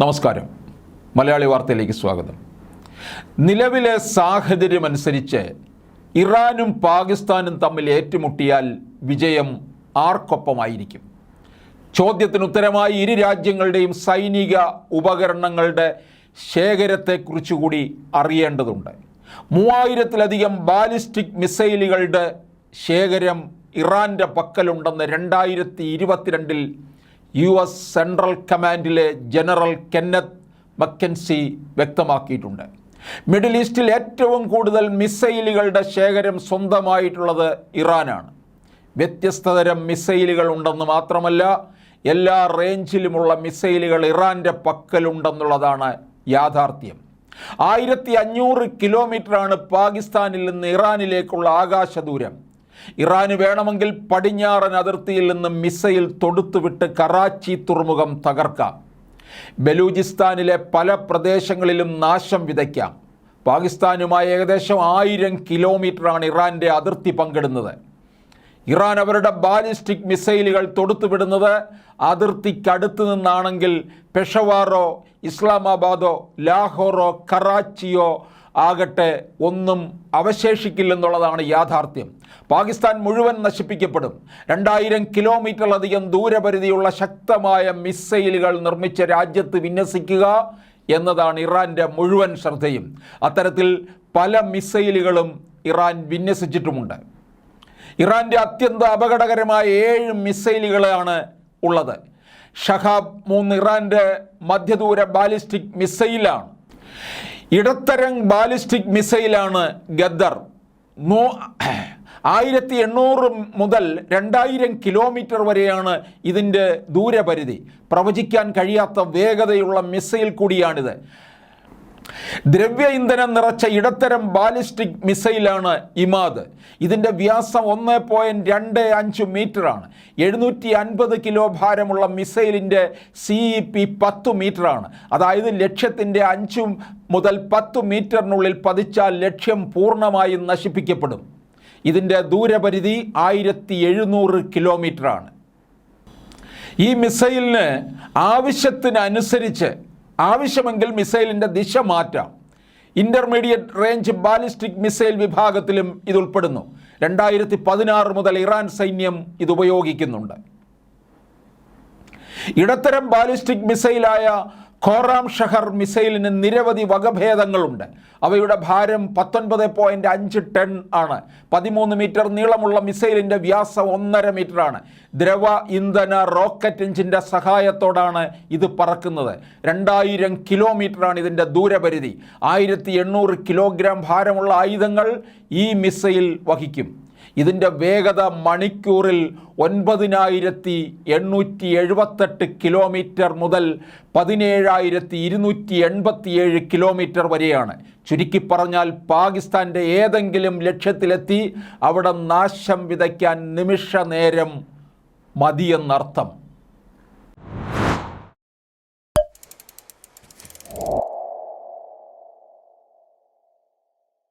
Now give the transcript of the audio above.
നമസ്കാരം. മലയാളി വാർത്തയിലേക്ക് സ്വാഗതം. നിലവിലെ സാഹചര്യമനുസരിച്ച് ഇറാനും പാകിസ്ഥാനും തമ്മിൽ ഏറ്റുമുട്ടിയാൽ വിജയം ആർക്കൊപ്പമായിരിക്കും? ചോദ്യത്തിന് ഉത്തരമായി ഇരു രാജ്യങ്ങളുടെയും സൈനിക ഉപകരണങ്ങളുടെ ശേഖരത്തെക്കുറിച്ച് കൂടി അറിയേണ്ടതുണ്ട്. മൂവായിരത്തിലധികം ബാലിസ്റ്റിക് മിസൈലുകളുടെ ശേഖരം ഇറാന്റെ പക്കലുണ്ടെന്ന് രണ്ടായിരത്തി ഇരുപത്തിരണ്ടിൽ യു എസ് സെൻട്രൽ കമാൻഡിലെ ജനറൽ കെന്നത്ത് മക്കൻസി വ്യക്തമാക്കിയിട്ടുണ്ട്. മിഡിൽ ഈസ്റ്റിൽ ഏറ്റവും കൂടുതൽ മിസൈലുകളുടെ ശേഖരം സ്വന്തമായിട്ടുള്ളത് ഇറാനാണ്. വ്യത്യസ്ത തരം മിസൈലുകൾ ഉണ്ടെന്ന് മാത്രമല്ല എല്ലാ റേഞ്ചിലുമുള്ള മിസൈലുകൾ ഇറാന്റെ പക്കലുണ്ടെന്നുള്ളതാണ് യാഥാർത്ഥ്യം. ആയിരത്തി അഞ്ഞൂറ് കിലോമീറ്ററാണ് പാകിസ്ഥാനിൽ നിന്ന് ഇറാനിലേക്കുള്ള ആകാശ ദൂരം ഇറാന് വേണമെങ്കിൽ പടിഞ്ഞാറൻ അതിർത്തിയിൽ നിന്ന് മിസൈൽ തൊടുത്തുവിട്ട് കറാച്ചി തുറമുഖം തകർക്കാം. ബലൂചിസ്ഥാനിലെ പല പ്രദേശങ്ങളിലും നാശം വിതയ്ക്കാം. പാകിസ്ഥാനുമായി ഏകദേശം ആയിരം കിലോമീറ്ററാണ് ഇറാന്റെ അതിർത്തി പങ്കിടുന്നത്. ഇറാൻ അവരുടെ ബാലിസ്റ്റിക് മിസൈലുകൾ തൊടുത്തുവിടുന്നത് അതിർത്തിക്കടുത്ത് നിന്നാണെങ്കിൽ പെഷവാറോ ഇസ്ലാമാബാദോ ലാഹോറോ കറാച്ചിയോ ആകട്ടെ ഒന്നും അവശേഷിക്കില്ലെന്നുള്ളതാണ് യാഥാർത്ഥ്യം. പാകിസ്ഥാൻ മുഴുവൻ നശിപ്പിക്കപ്പെടും. രണ്ടായിരം കിലോമീറ്ററിലധികം ദൂരപരിധിയുള്ള ശക്തമായ മിസൈലുകൾ നിർമ്മിച്ച രാജ്യത്ത് വിന്യസിക്കുക എന്നതാണ് ഇറാന്റെ മുഴുവൻ ശ്രദ്ധയും. അത്തരത്തിൽ പല മിസൈലുകളും ഇറാൻ വിന്യസിച്ചിട്ടുമുണ്ട്. ഇറാന്റെ അത്യന്ത അപകടകരമായ ഏഴ് മിസൈലുകളാണ് ഉള്ളത്. ഷഹാബ് മൂന്ന് ഇറാന്റെ മധ്യദൂര ബാലിസ്റ്റിക് മിസൈലാണ്. ഇടത്തരം ബാലിസ്റ്റിക് മിസൈലാണ് ഗദ്ദർ നോ ആയിരത്തി എണ്ണൂറ് മുതൽ രണ്ടായിരം കിലോമീറ്റർ വരെയാണ് ഇതിന്റെ ദൂരപരിധി. പ്രവചിക്കാൻ കഴിയാത്ത വേഗതയുള്ള മിസൈൽ കൂടിയാണിത്. ദ്രവ്യ ഇന്ധനം നിറച്ച ഇടത്തരം ബാലിസ്റ്റിക് മിസൈലാണ് ഇമാദ്. ഇതിന്റെ വ്യാസം ഒന്ന് പോയിന്റ് രണ്ട് അഞ്ച് മീറ്ററാണ്. എഴുന്നൂറ്റി അൻപത് കിലോ ഭാരമുള്ള മിസൈലിന്റെ സി ഇ പി പത്ത് മീറ്ററാണ്. അതായത് ലക്ഷ്യത്തിന്റെ അഞ്ചും മുതൽ പത്ത് മീറ്ററിനുള്ളിൽ പതിച്ചാൽ ലക്ഷ്യം പൂർണമായും നശിപ്പിക്കപ്പെടും. ഇതിന്റെ ദൂരപരിധി ആയിരത്തി എഴുന്നൂറ് കിലോമീറ്ററാണ്. ഈ മിസൈലിന് ആവശ്യത്തിനനുസരിച്ച് ആവശ്യമെങ്കിൽ മിസൈലിന്റെ ദിശ മാറ്റാം. ഇന്റർമീഡിയറ്റ് റേഞ്ച് ബാലിസ്റ്റിക് മിസൈൽ വിഭാഗത്തിലും ഇത് ഉൾപ്പെടുന്നു. രണ്ടായിരത്തി പതിനാറ് മുതൽ ഇറാൻ സൈന്യം ഇത് ഉപയോഗിക്കുന്നുണ്ട്. ഇടത്തരം ബാലിസ്റ്റിക് മിസൈലായ ഖോറാം ഷഹർ മിസൈലിന് നിരവധി വകഭേദങ്ങളുണ്ട്. അവയുടെ ഭാരം പത്തൊൻപത് പോയിന്റ് അഞ്ച് ടൺ ആണ്. പതിമൂന്ന് മീറ്റർ നീളമുള്ള മിസൈലിന്റെ വ്യാസം ഒന്നര ആണ് ദ്രവ ഇന്ധന റോക്കറ്റ് എഞ്ചിന്റെ സഹായത്തോടാണ് ഇത് പറക്കുന്നത്. രണ്ടായിരം കിലോമീറ്ററാണ് ഇതിന്റെ ദൂരപരിധി. ആയിരത്തി എണ്ണൂറ് കിലോഗ്രാം ഭാരമുള്ള ആയുധങ്ങൾ ഈ മിസൈൽ വഹിക്കും. ഇതിന്റെ വേഗത മണിക്കൂറിൽ ഒൻപതിനായിരത്തി എണ്ണൂറ്റി എഴുപത്തെട്ട് കിലോമീറ്റർ മുതൽ പതിനേഴായിരത്തി ഇരുന്നൂറ്റി എൺപത്തിയേഴ് കിലോമീറ്റർ വരെയാണ്. ചുരുക്കി പറഞ്ഞാൽ പാകിസ്ഥാന്റെ ഏതെങ്കിലും ലക്ഷ്യത്തിലെത്തി അവിടെ നാശം വിതയ്ക്കാൻ നിമിഷ നേരം മതിയെന്നർത്ഥം.